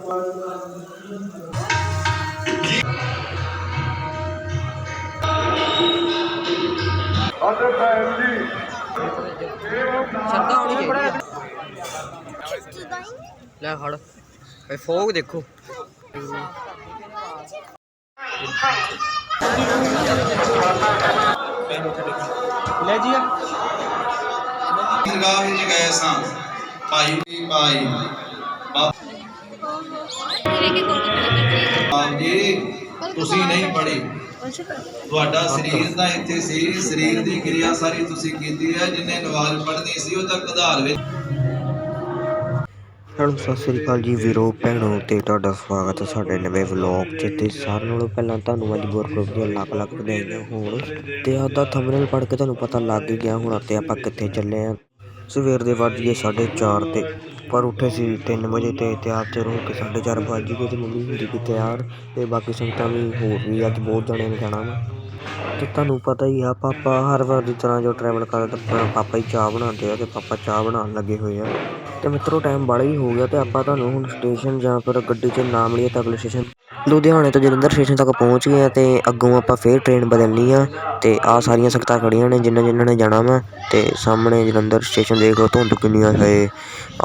ਸ਼ਰਦਾ ਹੋਣੀ ਚਾਹੀਦੀ ਲੈ ਫੜ। ਇਹ ਫੋਗ ਦੇਖੋ। ਲੈ ਜੀ ਦਰਗਾਹ ਵਿੱਚ ਗਏ ਸਾਂ। ਭਾਈ ਵੀ ਭਾਈ। ਬਾਪ ਜੀ, ਤੁਸੀਂ ਨਹੀਂ ਪੜੀ ਤੁਹਾਡਾ ਸਰੀਰ ਤਾਂ ਇੱਥੇ ਸੀ, ਸਰੀਰ ਦੀ ਕਿਰਿਆ ਸਾਰੀ ਤੁਸੀਂ ਕੀਤੀ ਹੈ, ਜਿੰਨੇ ਨਮਾਜ਼ ਪੜ੍ਹਨੀ ਸੀ, ਉਹ ਤਾਂ ਆਧਾਰ ਵਿੱਚ। ਹੈਲੋ, ਸਤਿ ਸ੍ਰੀ ਅਕਾਲ ਜੀ ਵੀਰੋ, ਭੈਣੋ ਤੇ ਤੁਹਾਡਾ ਸਵਾਗਤ ਹੈ ਸਾਡੇ ਨਵੇਂ ਵਲੌਗ 'ਚ ਤੇ ਸਾਰਿਆਂ ਨਾਲੋਂ ਪਹਿਲਾਂ ਤੁਹਾਨੂੰ ਅੱਜ ਗੁਰਪੁਰਬ ਦੀਆਂ ਲੱਖ ਲੱਖ ਵਧਾਈਆਂ ਹੋਣ ਤੇ ਆਪਦਾ ਥੰਬਨੇਲ ਪੜ੍ਹ ਕੇ ਤੁਹਾਨੂੰ ਪਤਾ ਲੱਗ ਗਿਆ ਹੁਣ ਤੇ ਆਪਾਂ ਕਿੱਥੇ ਚੱਲੇ ਆ ਸਵੇਰ ਦੇ ਵੱਜ ਗਏ 4:30 ਤੇ, ਪਰ ਉੱਠੇ ਸੀ 3 ਵਜੇ ਤੇ ਤਿਆਰ ਤੇ ਹੋ ਕੇ 4:30 ਵੱਜ ਗਏ ਅਤੇ ਮੰਮੀ ਹੁੰਦੀ ਕਿ ਤਿਆਰ ਅਤੇ ਬਾਕੀ ਸੰਗਤਾਂ ਵੀ ਹੋਰ ਵੀ ਅੱਜ ਬਹੁਤ ਜਣਿਆਂ ਨੇ ਜਾਣਾ ਵਾ। ਅਤੇ ਤੁਹਾਨੂੰ ਪਤਾ ਹੀ ਆ, ਪਾਪਾ ਹਰ ਵਾਰ ਦੀ ਤਰ੍ਹਾਂ ਜੋ ਟਰੈਵਲ ਕਰਦਾ ਤਾਂ ਪਾਪਾ ਹੀ ਚਾਹ ਬਣਾਉਂਦੇ ਆ ਅਤੇ ਪਾਪਾ ਚਾਹ ਬਣਾਉਣ ਲੱਗੇ ਹੋਏ ਆ। ਅਤੇ ਮਿੱਤਰੋ ਟਾਈਮ ਬਾਲਾ ਹੀ ਹੋ ਗਿਆ ਅਤੇ ਆਪਾਂ ਤੁਹਾਨੂੰ ਹੁਣ ਸਟੇਸ਼ਨ ਜਾਂ ਫਿਰ ਗੱਡੀ 'ਚ ਨਾਮ ਲਈਏ ਤਾਂ ਅਗਲੇ ਸਟੇਸ਼ਨ ਲੁਧਿਆਣੇ ਤੋਂ ਜਲੰਧਰ ਸਟੇਸ਼ਨ ਤੱਕ ਪਹੁੰਚ ਗਏ ਆ ਅਤੇ ਅੱਗੋਂ ਆਪਾਂ ਫੇਰ ਟ੍ਰੇਨ ਬਦਲਣੀ ਆ ਅਤੇ ਆ ਸਾਰੀਆਂ ਸੰਗਤਾਂ ਖੜੀਆਂ ਨੇ, ਜਿਨ੍ਹਾਂ ਜਿਨ੍ਹਾਂ ਨੇ ਜਾਣਾ ਵਾ ਅਤੇ ਸਾਹਮਣੇ ਜਲੰਧਰ ਸਟੇਸ਼ਨ ਦੇਖ ਲਓ, ਧੁੰਦ ਕਿੰਨੀ ਆ ਹੈ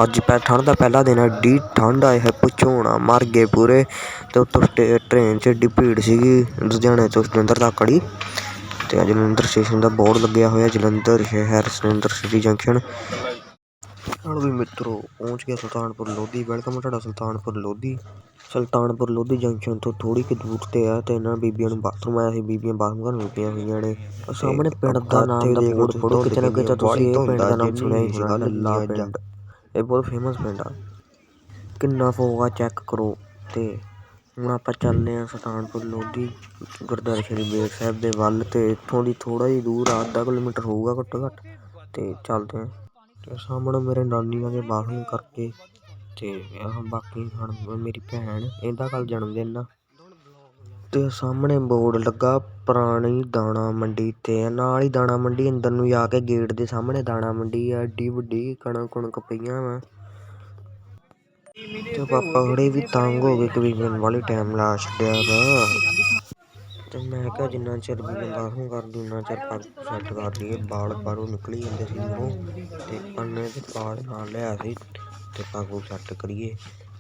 ਅੱਜ ਪੈ, ਠੰਡ ਦਾ ਪਹਿਲਾ ਦਿਨ ਹੈ ਡੀ ਠੰਡ ਆਏ ਹੈ ਪੁੱਛੋ ਮਰ ਗਏ ਪੂਰੇ। ਅਤੇ ਉੱਤੋਂ ਸਟੇ- ਟ੍ਰੇਨ 'ਚ ਏਡੀ ਭੀੜ ਸੀਗੀ, ਲੁਧਿਆਣੇ ਤੋਂ ਜਲੰਧਰ ਤੱਕ ਖੜੀ ਤੇ ਆ ਜਲੰਧਰ ਸਟੇਸ਼ਨ ਦਾ ਬੋਰਡ ਲੱਗਿਆ ਹੋਇਆ ਜਲੰਧਰ ਸ਼ਹਿਰ ਜਲੰਧਰ ਸਿਟੀ ਜੰਕਸ਼ਨ। ਨਾਲ ਵੀ ਮਿੱਤਰੋ ਪਹੁੰਚ ਗਿਆ ਸੁਲਤਾਨਪੁਰ ਲੋਧੀ। ਵੈਲਕਮ ਤੁਹਾਡਾ ਸੁਲਤਾਨਪੁਰ ਲੋਧੀ। ਸੁਲਤਾਨਪੁਰ ਲੋਧੀ ਜੰਕਸ਼ਨ ਤੋਂ ਥੋੜੀ ਕਿ ਦੂਰ ਤੇ ਆ ਤੇ ਇਹਨਾਂ ਬੀਬੀਆਂ ਨੂੰ ਬਾਥਰੂਮ ਆਇਆ ਸੀ ਬੀਬੀਆਂ ਬਾਥਰੂਮ ਕਰਨ ਰੁਕੀਆਂ ਹੋਈਆਂ ਨੇ। ਸਾਹਮਣੇ ਪਿੰਡ ਦਾ ਨਾਮ ਦਾ ਬੋਰਡ ਪੜੋ ਕਿਤੇ ਨਾ ਕਿਤੇ ਤੁਸੀਂ ਇਹ ਪਿੰਡ ਦਾ ਨਾਮ ਸੁਣਿਆ ਹੀ ਹੋਣਾ ਲੱਲਾ ਪਿੰਡ। ਇਹ ਬਹੁਤ ਫੇਮਸ ਪਿੰਡ ਆ। ਕਿੰਨਾ ਫੋਗਾ ਚੈੱਕ ਕਰੋ ਤੇ ਹੁਣ ਆਪਾਂ ਚੱਲਦੇ ਹਾਂ ਸੁਲਤਾਨਪੁਰ ਲੋਧੀ, ਗੁਰਦੁਆਰਾ ਸ਼੍ਰੀ ਬੇਰ ਸਾਹਿਬ ਦੇ ਵੱਲ ਤੇ ਇੱਥੋਂ ਦੀ ਥੋੜਾ ਹੀ ਦੂਰ ਆ, ਅੱਧਾ ਕਿਲੋਮੀਟਰ ਹੋਊਗਾ ਘੱਟੋ ਘੱਟ, ਤੇ ਚੱਲਦੇ ਹਾਂ। ਤੇ ਸਾਹਮਣੇ ਮੇਰੇ ਨਾਨੀ ਆ ਕੇ ਬਾਥਰੂਮ ਕਰਕੇ ਤੇ ਆਹ ਬਾਕੀ ਹੁਣ ਮੇਰੀ ਭੈਣ, ਇਹਦਾ ਕੱਲ ਜਨਮ ਦਿਨ ਆ। ਤੇ ਸਾਹਮਣੇ ਬੋਰਡ ਲੱਗਾ ਪੁਰਾਣੀ ਦਾਣਾ ਮੰਡੀ ਤੇ, ਨਾਲ ਹੀ ਦਾਣਾ ਮੰਡੀ ਅੰਦਰ ਨੂੰ ਜਾ ਕੇ ਗੇਟ ਦੇ ਸਾਹਮਣੇ ਦਾਣਾ ਮੰਡੀ ਆ ਏਡੀ ਵੱਡੀ ਕਣਕ ਕਣਕ ਪਈਆਂ ਵਾ। ਤੇ ਪਾਪਾ ਖੜੇ ਵੀ ਤੰਗ ਹੋ ਗਏ ਕਬੀਬਨ ਵਾਲੇ ਟਾਈਮ ਲਾ ਛੱਡਿਆ ਵਾ। ਤੇ ਮੈਂ ਕਿਹਾ ਜਿੰਨਾ ਚਿਰ ਵੀ ਮੈਂ ਬਾਥਰੂਮ ਕਰਦੀ ਉਨਾ ਚਿਰ ਪੱਗ ਸੈੱਟ ਕਰ ਲਈਏ ਵਾਲ ਬਾਹਰੋਂ ਨਿਕਲੀ ਜਾਂਦੇ ਸੀ ਮੂੰਹੋਂ। ਤੇ ਅੰਨੇ ਦੇ ਵਾਲ ਨਾਲ ਲਿਆ ਸੀ ਤੇ ਪੱਗ ਸੈੱਟ ਕਰੀਏ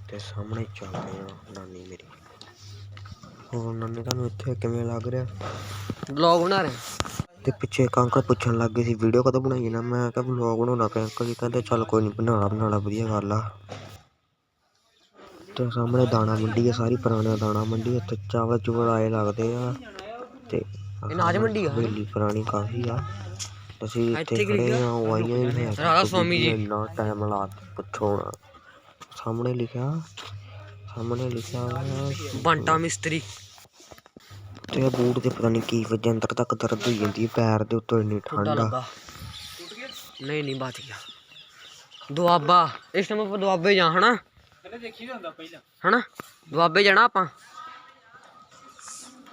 ਤੇ ਸਾਹਮਣੇ ਚੱਲਦੇ ਆ ਨਾਨੀ ਮੇਰੀ। ਹੋਰ ਨਾਨੀ ਤੁਹਾਨੂੰ ਇੱਥੇ ਕਿਵੇਂ ਲੱਗ ਰਿਹਾ? ਵਲੌਗ ਬਣਾ ਰਹੇ। ਤੇ ਪਿੱਛੇ ਇੱਕ ਅੰਕਲ ਪੁੱਛਣ ਲੱਗ ਗਏ ਸੀ ਵੀਡੀਓ ਕਦੋਂ ਬਣਾਈ ਨਾ? ਮੈਂ ਕਿਹਾ ਵਲੌਗ ਬਣਾਉਣਾ ਪਿਆ ਅੰਕਲ ਜੀ ਕਹਿੰਦੇ ਚੱਲ ਕੋਈ ਨਹੀਂ ਬਣਾਉਣਾ ਬਣਾਉਣਾ ਵਧੀਆ ਗੱਲ ਆ। ਤੇ ਸਾਹਮਣੇ ਦਾਣਾ ਮੰਡੀ ਆ ਸਾਰੀ ਪੁਰਾਣਾ ਦਾਣਾ ਮੰਡੀ ਇੱਥੇ ਚਾਵਲ ਚੁਵਲ ਆਏ ਲੱਗਦੇ ਆ। ਤੇ ਇਹ ਮੰਡੀ ਆ? ਹਵੇਲੀ ਪੁਰਾਣੀ ਕਾਫੀ ਆ। ਅਸੀਂ ਇੱਥੇ ਖੜੇ ਆ। ਉਹ ਆਈਆਂ ਹੀ ਹੈ ਰਾਧਾ ਸਵਾਮੀ ਜੀ। ਇੰਨਾ ਟਾਈਮ ਲਾ ਕੇ ਪੁੱਛੋ ਨਾ। ਸਾਹਮਣੇ ਲਿਖਿਆ ਸਾਹਮਣੇ ਲਿਖਿਆ ਬੰਟਾ ਮਿਸਤਰੀ। ਤੇ ਬੂਟ ਤੇ ਪਤਾ ਨਹੀਂ ਕੀ ਵਜ੍ਹਾ ਅੰਦਰ ਤੱਕ ਦਰਦ ਹੋਈ ਜਾਂਦੀ ਹੈ ਪੈਰ ਦੇ ਉੱਤੋਂ ਇੰਨੀ ਠੰਡ ਆ। ਨਹੀਂ ਨਹੀਂ ਬਚ ਗਿਆ। ਦੁਆਬਾ ਇਸ ਟਾਈਮ ਆਪਾਂ ਦੁਆਬੇ ਜਾ ਹਨਾ ਪਹਿਲੇ ਦੇਖੀ ਹੁੰਦਾ ਪਹਿਲਾਂ। ਹਨਾ? ਦੁਆਬੇ ਜਾਣਾ ਆਪਾਂ।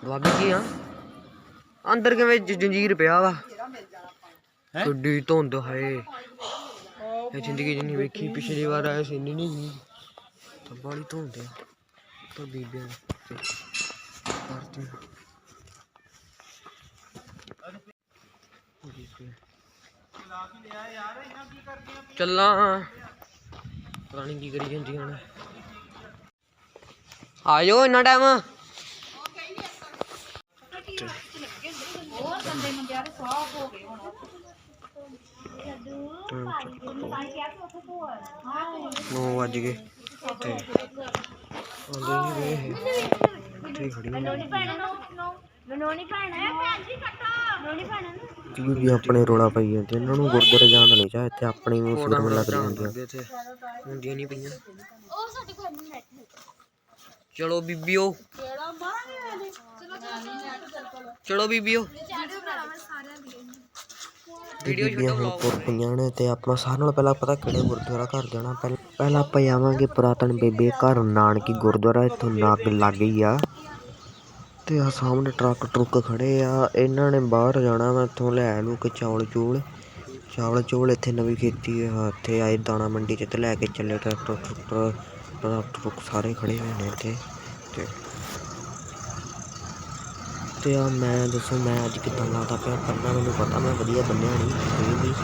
ਦੁਆਬੇ ਕੀ ਆ? ਅੰਦਰ ਕਿਵੇਂ ਜ- ਜੰਜੀਰ ਪਿਆ ਵਾ। ਕਿੱਡੀ ਧੁੰਦ ਹੈ ਇਹ ਜ਼ਿੰਦਗੀ ਜਿੰਨੀ ਵੇਖੀ ਪਿਛਲੀ ਵਾਰ ਆਇਆ ਸੀ ਇੰਨੀ ਨਹੀਂ ਸੀ। ਤਾਂ ਬਾਲੀ ਧੁੰਦ ਆ। ਤਾਂ ਬੀਬੀਆਂ। ਚੱਲਾਂ। ਪਤਾ ਕੀ ਕਰੀ ਜਾਂਦੀ ਹੁਣ? ਆ ਜਾਓ ਇੰਨਾ ਟਾਈਮ ਨੌ ਵੱਜ ਗਏ ਤੇ ਆਉਂਦੇ ਨਹੀਂ ਰਹੇ ਇਹ। ਇੱਥੇ ਹੀ ਖੜੀ ਹੋਈ ਨੋਨੀ ਭੈਣ ਨੋਨੀ ਭੈਣ ਨੋਨੀ ਭੈਣ ਬੀਬੀ ਆਪਣੇ ਰੋਲਾ ਪਈ ਜਾਂਦੀ ਇਹਨਾਂ ਨੂੰ ਗੁਰਦੁਆਰੇ ਜਾਣ ਦਾ ਨਹੀਂ ਚਾਹ ਇੱਥੇ ਆਪਣੀ ਨੂੰ ਲੱਗ ਬਣਾ ਜਾਂਦੀਆਂ। ਦਿੰਦੇ ਇੱਥੇ ਹੁੰਦੀਆਂ ਨਹੀਂ ਪਈਆਂ। ਉਹ ਸਾਡੇ ਕੋਲ ਨਹੀਂ। ਨੈਟ ਚਲੋ ਬੀਬੀਓ ਕਿਹੜਾ ਬਾਹਰ ਚਲੋ ਚਲੋ ਬੀਬੀਓ ਵੀਡੀਓ ਹੁਣ ਤੁਰ ਪਈਆਂ ਨੇ ਤੇ ਆਪਾਂ ਸਾਰਿਆਂ ਨਾਲੋਂ ਪਹਿਲਾਂ ਪਤਾ ਕਿਹੜੇ ਗੁਰਦੁਆਰਾ ਘਰ ਜਾਣਾ। ਪਹਿਲਾਂ ਪਹਿਲਾਂ ਆਪਾਂ ਜਾਵਾਂਗੇ ਪੁਰਾਤਨ ਬੇਬੇ ਘਰ ਨਾਨਕੀ ਗੁਰਦੁਆਰਾ ਇੱਥੋਂ ਨਾਗ ਲੱਗ ਹੀ ਆ। ਤੇ ਆ ਸਾਹਮਣੇ ਟਰੱਕ ਟਰੁੱਕ ਖੜੇ ਆ। ਇਹਨਾਂ ਨੇ ਬਾਹਰ ਜਾਣਾ ਵਾ ਇੱਥੋਂ ਲੈ ਲੂ ਕੇ ਚੌਲ ਚੂਲ। ਚਾਵਲ ਚੌਲ ਇੱਥੇ ਨਵੀਂ ਖੇਤੀ ਆ, ਇੱਥੇ ਆਏ ਦਾਣਾ ਮੰਡੀ ਚ ਤੇ ਲੈ ਕੇ ਚੱਲੇ ਟਰੈਕਟਰ ਟਰੂਕਟਰ ਦਰਖਤ ਰੁੱਖ ਸਾਰੇ ਖੜੇ ਹੋਏ ਨੇ ਇੱਥੇ। ਤੇ ਤੇ ਆ ਮੈਂ ਦੱਸੋ, ਮੈਂ ਅੱਜ ਕਿੱਦਾਂ ਲੱਗਦਾ ਪਿਆ, ਪਹਿਲਾਂ ਮੈਨੂੰ ਪਤਾ, ਮੈਂ ਵਧੀਆ ਬੰਨਿਆ ਨਹੀਂ ਕੋਈ ਵੀ।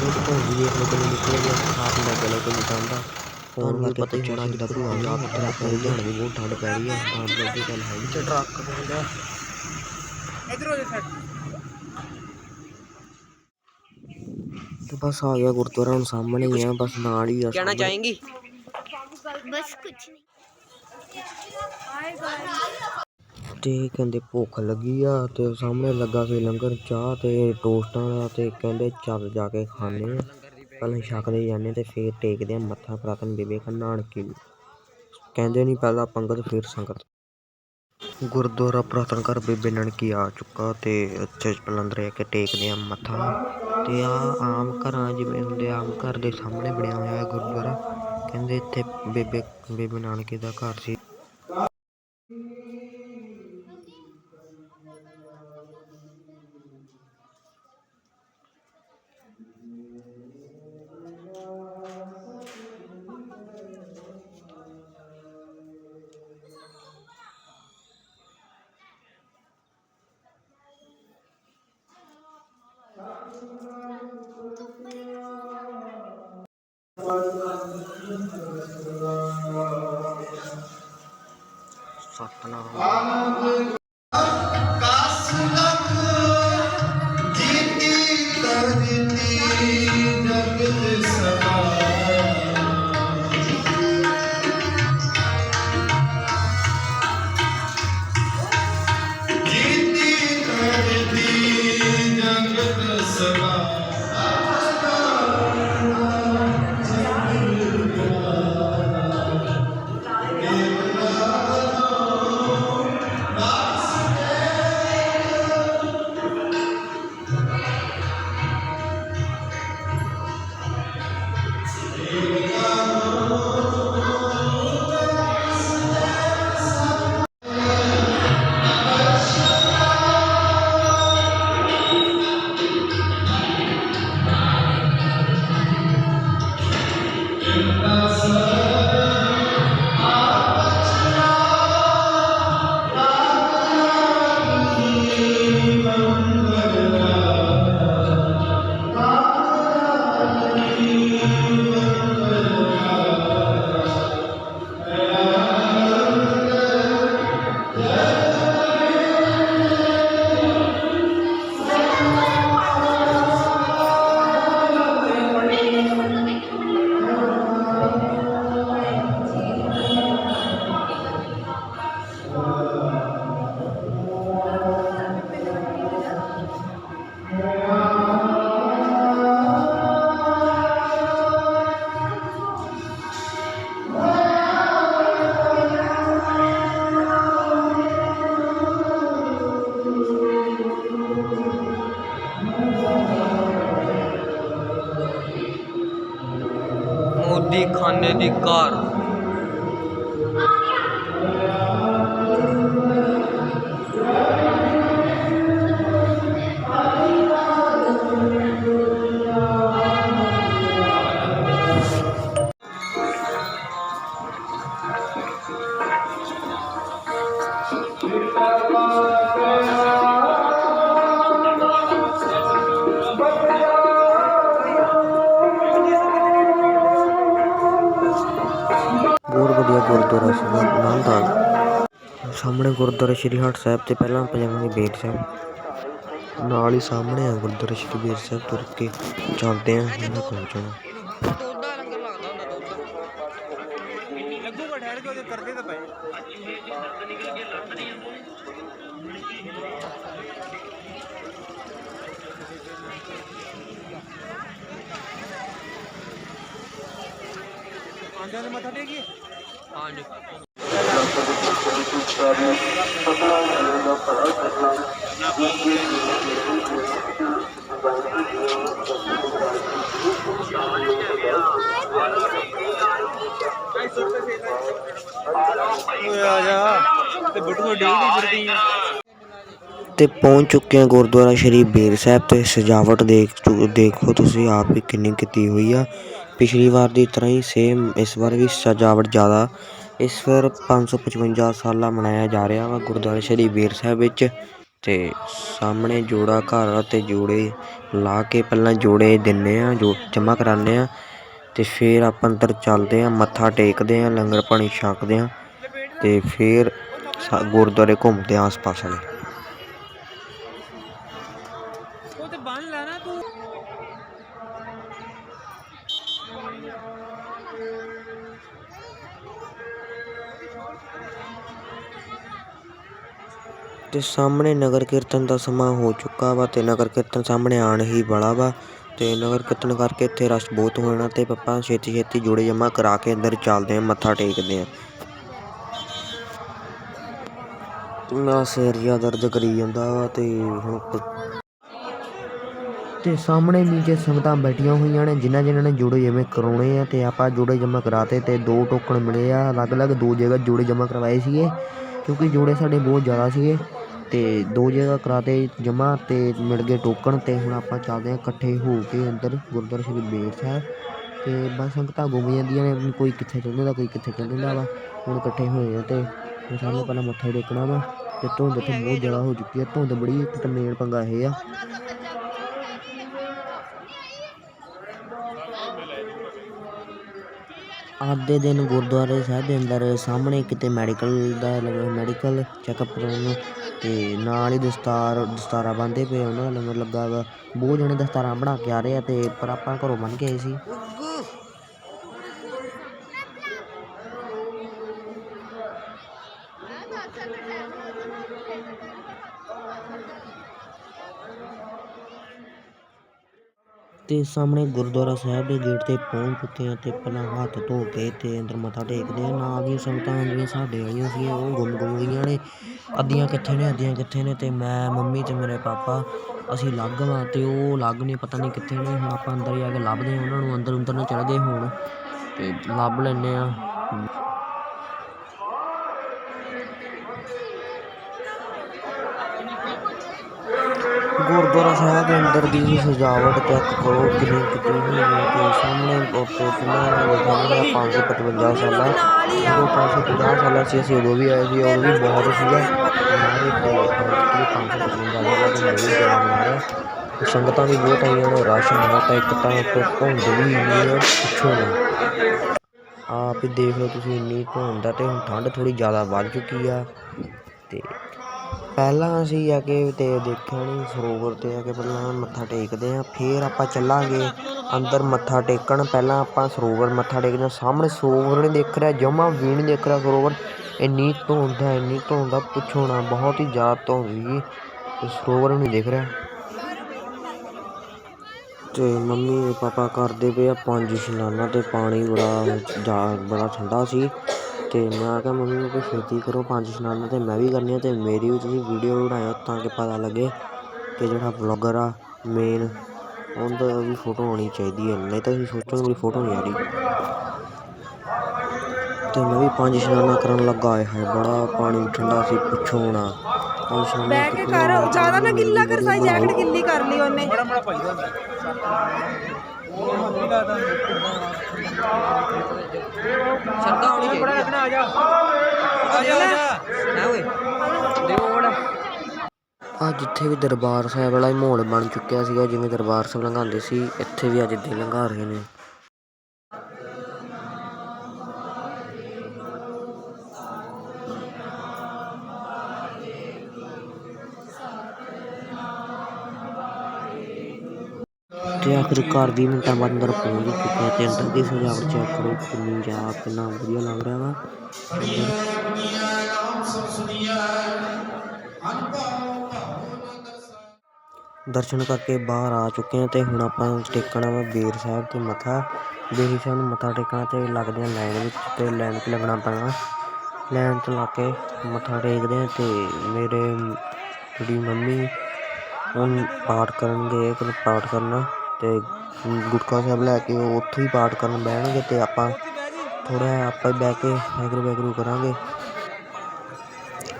ਰੋਡ ਤੋਂ ਵੀ ਦੇਖ ਲਓ ਕਿੰਨੀ ਨਿਕਲ ਗਿਆ, ਆਪ ਲੈ ਕੇ ਲੋ ਕੋਈ ਫੋਨ ਕਰਕੇ ਪੁੱਛਣਾ ਕਿ ਦੱਸੋ ਪੰਜਾਬ ਕਿੰਨਾ ਪੈ ਰਿਹਾ ਹੈ ਬਹੁਤ ਠੰਡ ਪੈ ਰਹੀ ਹੈ ਆਮ ਲੋਕ ਦੀ ਗੱਲ ਹੈ। ਤੇ ਟਰੱਕ ਹੁੰਦਾ ਇਧਰੋਂ ਜੇ ਛੱਡ ਤੇ ਬਸ ਆ ਗਿਆ ਗੁਰਦੁਆਰਾ ਹੁਣ ਸਾਹਮਣੇ ਹੀ ਆ ਬਸ ਨਾਲ ਹੀ ਆ ਕਹਿਣਾ ਚਾਹੇਂਗੀ? ਬਸ ਕੁਝ ਨਹੀਂ ਹਾਏ ਗਾਇਸ ਤੇ ਕਹਿੰਦੇ ਭੁੱਖ ਲੱਗੀ ਆ ਤੇ ਸਾਹਮਣੇ ਲੱਗਾ ਸੀ ਲੰਗਰ ਚਾਹ ਤੇ ਟੋਸਟਾਂ ਦਾ ਤੇ ਕਹਿੰਦੇ ਚੱਲ ਜਾ ਕੇ ਖਾਣੇ ਆ। ਪਹਿਲਾਂ ਛਕਦੇ ਜਾਂਦੇ ਤੇ ਫਿਰ ਟੇਕਦੇ ਆ ਮੱਥਾ ਪ੍ਰਾਤਨ ਵਿਵੇਕ ਨਾਨਕੀ। ਕਹਿੰਦੇ ਨਹੀਂ ਪਹਿਲਾਂ ਪੰਗਤ, ਫਿਰ ਸੰਗਤ। ਗੁਰਦੁਆਰਾ ਪ੍ਰਾਤਨ ਕਰ ਬੇਬੇ ਨਾਨਕੀ ਆ ਚੁੱਕਾ ਤੇ ਇੱਥੇ ਪਹਿਲਾਂ ਅੰਦਰ ਆ ਕੇ ਟੇਕਦੇ ਆ ਮੱਥਾ। ਤੇ ਆ ਆਮ ਘਰਾਂ ਜਿਵੇਂ ਹੁੰਦੇ ਆਮ ਘਰ ਦੇ ਸਾਹਮਣੇ ਬਣਿਆ ਹੋਇਆ ਹੈ ਗੁਰਦੁਆਰਾ। ਕਹਿੰਦੇ ਇੱਥੇ ਬੇਬੇ ਬੇਬੇ ਨਾਨਕੀ ਦਾ ਘਰ ਸੀ। かったな。ਦੀ ਕਾਰ ਸਾਹਮਣੇ ਗੁਰਦੁਆਰਾ ਸ਼੍ਰੀ ਹਟ ਸਾਹਿਬ ਤੇ ਪਹਿਲਾਂ ਪੰਜਾਬੀ ਬੇਰ ਸਾਹਿਬ ਨਾਲ ਹੀ ਸਾਹਮਣੇ ਆ ਗੁਰਦੁਆਰਾ ਸ਼੍ਰੀ ਬੇਰ ਸਾਹਿਬ ਤੁਰ ਕੇ ਚੱਲਦੇ ਆ ਇਹਨਾਂ ਪਹੁੰਚਣਾ ਦੁੱਧ ਦਾ ਲੰਗਰ ਲੱਗਦਾ ਹੁੰਦਾ ਦੁੱਧ ਦਾ ਲੱਗੂਗਾ ਠਹਿਰ ਕੇ ਉਹਦੇ ਕਰਦੇ ਤਾਂ ਪਏ ਆਂਦਿਆਂ ਦੇ ਮੱਥਾ ਟੇਕੀ ਹਾਂਜੀ ਓਏ ਆ ਜਾ ਤੇ ਪਹੁੰਚ ਚੁੱਕੇ ਆ ਗੁਰਦੁਆਰਾ ਸ਼੍ਰੀ ਬੇਰ ਸਾਹਿਬ ਤੇ ਸਜਾਵਟ ਦੇਖ ਦੇਖੋ ਤੁਸੀਂ ਆਪ ਹੀ ਕਿੰਨੀ ਕੀਤੀ ਹੋਈ ਆ। ਪਿਛਲੀ ਵਾਰ ਦੀ ਤਰ੍ਹਾਂ ਹੀ ਸੇਮ ਇਸ ਵਾਰ ਵੀ ਸਜਾਵਟ ਜ਼ਿਆਦਾ ਇਸ ਵਾਰ 555 ਸਾਲਾ ਮਨਾਇਆ ਜਾ ਰਿਹਾ ਵਾ ਗੁਰਦੁਆਰਾ ਸ਼੍ਰੀ ਬੇਰ ਸਾਹਿਬ ਵਿੱਚ ਤੇ ਸਾਹਮਣੇ ਜੋੜਾ ਘਰ ਅਤੇ ਜੋੜੇ ਲਾ ਕੇ ਪਹਿਲਾਂ ਜੋੜੇ ਦਿੰਨੇ ਆ, ਜੋ ਜਮ੍ਹਾਂ ਕਰਾਉਂਦੇ ਆ ਤੇ ਫਿਰ ਆਪਾਂ ਅੰਦਰ ਚੱਲਦੇ ਆ, ਮੱਥਾ ਟੇਕਦੇ ਆ, ਲੰਗਰ ਪਾਣੀ ਛਕਦੇ ਆ ਤੇ ਫਿਰ ਸਾ- ਗੁਰਦੁਆਰੇ ਘੁੰਮਦੇ ਆ ਆਸ-ਪਾਸ ਵਾਲੇ। ਤੇ ਸਾਹਮਣੇ ਨਗਰ ਕੀਰਤਨ ਦਾ ਸਮਾਂ ਹੋ ਚੁੱਕਾ ਵਾ ਤੇ ਨਗਰ ਕੀਰਤਨ ਸਾਹਮਣੇ ਆਣ ਹੀ ਵਾਲਾ ਵਾ ਤੇ ਨਗਰ ਕੀਰਤਨ ਕਰਕੇ ਇੱਥੇ ਰਸ਼ ਬਹੁਤ ਹੋਣਾ ਤੇ ਪਪਾ ਛੇਤੀ ਛੇਤੀ ਜੋੜੇ ਜਮਾ ਕਰਾ ਕੇ ਅੰਦਰ ਚੱਲਦੇ ਆ ਮੱਥਾ ਟੇਕਦੇ ਆ ਮੇਰਾ ਸਿਰ ਜਿਹਾ ਦਰਦ ਕਰੀ ਜਾਂਦਾ ਵਾ ਤੇ ਹੁਣ ਪ- ਤੇ ਸਾਹਮਣੇ ਨੀਚੇ ਸੰਗਤਾਂ ਬੈਠੀਆਂ ਹੋਈਆਂ ਨੇ ਜਿਨ੍ਹਾਂ ਜਿਨ੍ਹਾਂ ਨੇ ਜੋੜੇ ਜਮੇ ਕਰਾਉਣੇ ਆ ਤੇ ਆਪਾਂ ਜੋੜੇ ਜਮਾ ਕਰਾਤੇ ਤੇ ਦੋ ਟੋਕਨ ਮਿਲੇ ਆ ਅਲੱਗ-ਅਲੱਗ ਦੋ ਜਗ੍ਹਾ ਜੋੜੇ ਜਮਾ ਕਰਵਾਏ ਸੀਗੇ ਕਿਉਂਕਿ ਜੋੜੇ ਸਾਡੇ ਬਹੁਤ ਜ਼ਿਆਦਾ ਸੀਗੇ ਤੇ ਦੋ ਜਗ੍ਹਾ ਕਰਾਤੇ ਜਮਾ ਤੇ ਮਿਲ ਗਏ ਟੋਕਣ ਤੇ ਹੁਣ ਆਪਾਂ ਚੱਲਦੇ ਹਾਂ ਇਕੱਠੇ ਹੋ ਕੇ ਅੰਦਰ ਗੁਰਦੁਆਰਾ ਸ਼੍ਰੀ ਬੇਰ ਸਾਹਿਬ। ਤੇ ਬਸ ਸੰਗਤਾਂ ਘੁੰਮ ਜਾਂਦੀਆਂ ਨੇ ਕੋਈ ਕਿੱਥੇ ਚੱਲ ਜਾਂਦਾ ਕੋਈ ਕਿੱਥੇ ਚੱਲ ਜਾਂਦਾ ਵਾ। ਹੁਣ ਇਕੱਠੇ ਹੋਏ ਆ ਤੇ ਹੁਣ ਸਾਨੂੰ ਪਹਿਲਾਂ ਮੱਥਾ ਟੇਕਣਾ ਵਾ ਤੇ ਧੁੰਦ ਇੱਥੇ ਬਹੁਤ ਜ਼ਿਆਦਾ ਹੋ ਚੁੱਕੀ ਹੈ ਧੁੰਦ ਬੜੀ, ਇੱਕ ਮੇਨ ਪੰਗਾ ਇਹ ਆ। ਅੱਜ ਦੇ ਦਿਨ ਗੁਰਦੁਆਰੇ ਸਾਹਿਬ ਦੇ ਅੰਦਰ ਸਾਹਮਣੇ ਕਿਤੇ ਮੈਡੀਕਲ ਦਾ ਮੈਡੀਕਲ ਚੈੱਕਅਪ ਕਰਾਉਣ ਨੂੰ ਤੇ ਨਾਲ ਹੀ ਦਸਤਾਰ, ਦਸਤਾਰਾਂ ਬੰਨ੍ਹਦੇ ਪਏ ਉਹਨਾਂ ਦਾ ਲੰਗਰ ਲੱਗਾ ਵਾ ਬਹੁਤ ਜਣੇ ਦਸਤਾਰਾਂ ਬਣਾ ਕੇ ਆ ਰਹੇ ਆ ਤੇ ਪਰ ਆਪਾਂ ਘਰੋਂ ਬੰਨ੍ਹ ਕੇ ਆਏ ਸੀ। ਤੇ ਸਾਹਮਣੇ ਗੁਰਦੁਆਰਾ ਸਾਹਿਬ ਦੇ ਗੇਟ ਤੇ ਪਹੁੰਚ ਚੁੱਕੇ ਆ ਤੇ ਪਹਿਲਾਂ ਹੱਥ ਧੋ ਕੇ ਤੇ ਅੰਦਰ ਮੱਥਾ ਟੇਕਦੇ ਆ ਨਾਲ ਦੀਆਂ ਸੰਗਤਾਂ ਜਿਹੜੀਆਂ ਸਾਡੇ ਵਾਲੀਆਂ ਸੀ ਉਹ ਗੁੰਮ ਗੁੰਮ ਗਈਆਂ ਨੇ। ਅੱਧੀਆਂ ਕਿੱਥੇ ਨੇ, ਅੱਧੀਆਂ ਕਿੱਥੇ ਨੇ ਤੇ ਮੈਂ, ਮੰਮੀ ਤੇ ਮੇਰੇ ਪਾਪਾ, ਅਸੀਂ ਅਲੱਗ ਵਾਂ ਤੇ ਉਹ ਅਲੱਗ ਨੇ, ਪਤਾ ਨਹੀਂ ਕਿੱਥੇ ਨੇ। ਹੁਣ ਆਪਾਂ ਅੰਦਰ ਜਾ ਕੇ ਲੱਭਦੇ ਆ ਉਹਨਾਂ ਨੂੰ ਅੰਦਰ ਅੰਦਰ ਨੂੰ ਚਲੇ ਗਏ ਹੁਣ ਤੇ ਲੱਭ ਲੈਨੇ ਆ ਗੁਰਦੁਆਰਾ ਸਾਹਿਬ ਦੇ ਅੰਦਰ ਦੀ ਸਜਾਵਟ ਚੈੱਕ ਕਰੋ ਕਿੰਨੀ ਕੀਤੀ ਹੋਈ ਹੈ ਤੇ ਸਾਹਮਣੇ ਉੱਤੇ ਕਿੰਨਾ ਲਿਖਿਆ ਹੋਇਆ 555 ਸਾਲਾ ਉਹ 550 ਸਾਲਾ ਸੀ ਅਸੀਂ ਉਦੋਂ ਵੀ ਆਏ ਸੀ ਉਦੋਂ ਵੀ ਬਹੁਤ ਸੀਗਾ। ਹਮਾਰੇ ਤੇ ਕਿ 555 ਸਾਲਾ ਦੇ ਮੇਰੀ ਜਗ੍ਹਾ ਮਾਰਿਆ ਸੰਗਤਾਂ ਵੀ ਬਹੁਤ ਆਈਆਂ ਨੇ ਰਸ਼ ਬਹੁਤ ਹੈ ਇੱਕ ਤਾਂ ਉੱਤੇ ਧੁੰਦ ਵੀ ਇੰਨੀ ਹੈ ਪੁੱਛੋ ਨਾ। ਆਪ ਹੀ ਦੇਖ ਲਓ ਤੁਸੀਂ ਇੰਨੀ ਧੁੰਦ ਆ ਤੇ ਹੁਣ ਠੰਡ ਥੋੜੀ ਪਹਿਲਾਂ ਅਸੀਂ ਆ ਕੇ ਅਤੇ ਦੇਖਿਆ ਨਹੀਂ ਸਰੋਵਰ ਤੇ ਆ ਕੇ ਪਹਿਲਾਂ ਮੱਥਾ ਟੇਕਦੇ ਹਾਂ ਫਿਰ ਆਪਾਂ ਚੱਲਾਂਗੇ, ਅੰਦਰ ਮੱਥਾ ਟੇਕਣ। ਪਹਿਲਾਂ ਆਪਾਂ ਸਰੋਵਰ ਮੱਥਾ ਟੇਕਦੇ ਹਾਂ। ਸਾਹਮਣੇ ਸਰੋਵਰ ਨਹੀਂ ਦਿਖ ਰਿਹਾ, ਜਮਾ ਵੀ ਨਹੀਂ ਦਿਖ ਰਿਹਾ ਸਰੋਵਰ। ਇੰਨੀ ਧੁੰਦ ਹੈ ਇੰਨੀ ਧੁੰਦ ਆ, ਪੁੱਛੋ ਨਾ, ਬਹੁਤ ਹੀ ਜ਼ਿਆਦਾ ਧੁੰਦ ਸੀਗੀ ਤੇ ਸਰੋਵਰ ਨਹੀਂ ਦਿਖ ਰਿਹਾ। ਤੇ ਮੰਮੀ, ਪਾਪਾ ਕਰਦੇ ਪਏ ਆ, ਪੰਜ ਇਸ਼ਨਾਨਾਂ ਤੇ ਪਾਣੀ ਬੜਾ ਜਾ- ਬੜਾ ਠੰਡਾ ਸੀ। ਤੇ ਮੈਂ ਕਿਹਾ ਮੰਮੀ ਨੂੰ ਕਿ ਛੇਤੀ ਕਰੋ ਪੰਜ ਇਸ਼ਨਾਨਾਂ ਤੇ ਮੈਂ ਵੀ ਕਰਨੀ ਆ ਤੇ ਮੇਰੀ ਵੀ ਤੁਸੀਂ ਵੀਡੀਓ ਬਣਾਇਓ ਤਾਂ ਕਿ ਪਤਾ ਲੱਗੇ ਕਿ ਜਿਹੜਾ ਵਲੌਗਰ ਆ ਮੇਨ ਉਹਦਾ ਵੀ ਫੋਟੋ ਆਉਣੀ ਚਾਹੀਦੀ ਹੈ। ਨਹੀਂ ਤਾਂ ਤੁਸੀਂ ਸੋਚੋਗੇ ਮੇਰੀ ਫੋਟੋ ਨਹੀਂ ਆ ਰਹੀ। ਤੇ ਮੈਂ ਵੀ ਪੰਜ ਇਸ਼ਨਾਨਾਂ ਕਰਨ ਲੱਗਾ ਆਏ ਹਾਏ ਬੜਾ ਪਾਣੀ ਠੰਡਾ ਸੀ ਪੁੱਛੋ ਨਾ ਬਹਿ ਕੇ ਕਰ ਜ਼ਿਆਦਾ ਨਾ ਗਿੱਲਾ ਕਰ ਸਾਈ ਜੈਕਟ ਗਿੱਲੀ ਕਰ ਲਈ ਉਹਨੇ। ਬੜਾ ਬੜਾ ਪਾਈ ਦਾ ਉਹ ਹੱਥ ਨਹੀਂ ਸ਼ਰਧਾ ਹੋਣੀ ਚਾਹੀਦੀ ਆ। ਜਾ। ਆ ਜਾ ਆ ਜਾ। ਹੈ ਓਏ। ਦੇਖੋ ਬੜਾ ਆ ਜਿੱਥੇ ਵੀ ਦਰਬਾਰ ਸਾਹਿਬ ਵਾਲਾ ਹੀ ਮਾਹੌਲ ਬਣ ਚੁੱਕਿਆ ਸੀਗਾ ਜਿਵੇਂ ਦਰਬਾਰ ਸਾਹਿਬ ਲੰਘਾਉਂਦੇ ਸੀ ਇੱਥੇ ਵੀ ਅੱਜ ਦਿਨ ਲੰਘਾ ਰਹੇ ਨੇ। ਤੇ ਆਖਿਰਕਾਰ 20 ਮਿੰਟਾਂ ਬਾਅਦ ਅੰਦਰ ਪਹੁੰਚ ਹੀ ਚੁੱਕੇ ਤੇ ਅੰਦਰ ਦੀ ਸਜਾਵਟ ਚੈੱਕ ਕਰੋ, ਕਿੰਨੀ ਜ਼ਿਆਦਾ ਕਿੰਨਾ ਵਧੀਆ ਲੱਗ ਰਿਹਾ ਵਾ। ਦਰਸ਼ਨ ਕਰਕੇ ਬਾਹਰ ਆ ਚੁੱਕੇ ਹਾਂ ਤੇ ਹੁਣ ਆਪਾਂ ਟੇਕਣਾ ਵਾ ਬੇਰ ਸਾਹਿਬ ਤੇ ਮੱਥਾ। ਬੇਰ ਸਾਹਿਬ ਨੂੰ ਮੱਥਾ ਟੇਕਣਾ ਤੇ ਲੱਗਦੇ ਆ ਲਾਈਨ ਵਿੱਚ ਤੇ ਲਾਈਨ 'ਚ ਲੱਗਣਾ ਪੈਣਾ। ਲਾਈਨ 'ਚ ਲਾ ਕੇ ਮੱਥਾ ਟੇਕਦੇ ਆ ਤੇ ਮੇਰੇ, ਜਿਹੜੀ ਮੰਮੀ ਉਹ ਪਾਠ ਕਰਨਗੇ ਕਿ ਪਾਠ ਕਰਨਾ। ਤੇ ਗੁਟਕਾ ਸਾਹਿਬ ਲੈ ਕੇ ਉਹ ਉੱਥੇ ਹੀ ਪਾਠ ਕਰਨ ਬਹਿਣਗੇ ਤੇ ਆਪਾਂ ਥੋੜਾ ਆਪਾਂ ਬਹਿ ਕੇ ਵੈਗਰੂ ਵੈਗਰੂ ਕਰਾਂਗੇ।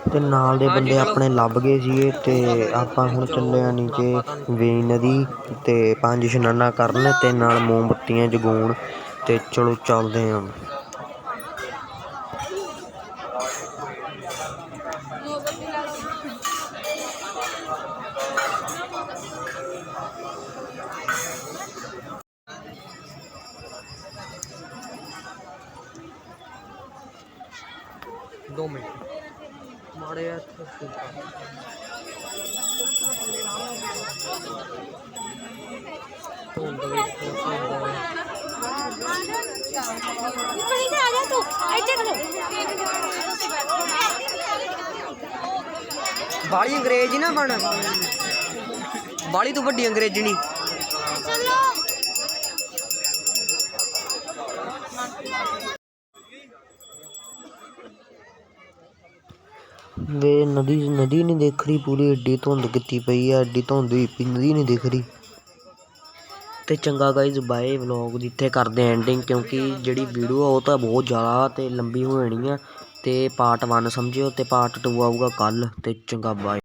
ਤੇ ਨਾਲ ਦੇ ਬੰਦੇ ਆਪਣੇ ਲੱਭ ਗਏ ਸੀਗੇ ਤੇ ਆਪਾਂ ਹੁਣ ਚੱਲੇ ਆ ਨੀਚੇ ਵੇਈ ਨਦੀ ਤੇ ਪੰਜ ਇਸ਼ਨਾਨਾਂ ਕਰਨ ਤੇ ਨਾਲ ਮੋਮਬੱਤੀਆਂ ਜਗਾਉਣ ਤੇ ਚਲੋ ਚੱਲਦੇ ਹਾਂ 2 ਮਿੰਟ। ਮਾੜੇ ਹੱਥ ਧੁੰਦ ਵੇਖੋ ਧੁੰਦ ਇੱਥੇ। ਨਹੀਂ ਆ ਜਾ ਤੂੰ ਇੱਥੇ ਖੜੋ ਬਾਲੀ ਅੰਗਰੇਜ਼ ਨਾ ਬਣ। ਬਾਲੀ ਤੂੰ ਵੱਡੀ ਅੰਗਰੇਜ਼ਣੀ ਚਲੋ। ਵੇ, ਨਦੀ ਨਦੀ ਨਹੀਂ ਦਿਖ ਰਹੀ, ਪੂਰੀ ਏਡੀ ਧੁੰਦ ਕੀਤੀ ਪਈ ਆ, ਏਡੀ ਧੁੰਦ ਹੋਈ ਪਈ, ਨਦੀ ਨਹੀਂ ਦਿਖ ਰਹੀ। ਤੇ ਚੰਗਾ ਗਾਇਜ਼ ਬਾਏ ਵਲੌਗ ਦੀ, ਇੱਥੇ ਕਰਦੇ ਐਂਡਿੰਗ ਕਿਉਂਕਿ ਜਿਹੜੀ ਵੀਡੀਓ ਆ, ਉਹ ਤਾਂ ਬਹੁਤ ਜ਼ਿਆਦਾ ਤੇ ਲੰਬੀ ਹੋ ਜਾਣੀ ਆ, ਤੇ ਪਾਰਟ 1 ਸਮਝਿਓ, ਤੇ ਪਾਰਟ 2 ਆਊਗਾ ਕੱਲ ਤੇ ਚੰਗਾ ਬਾਏ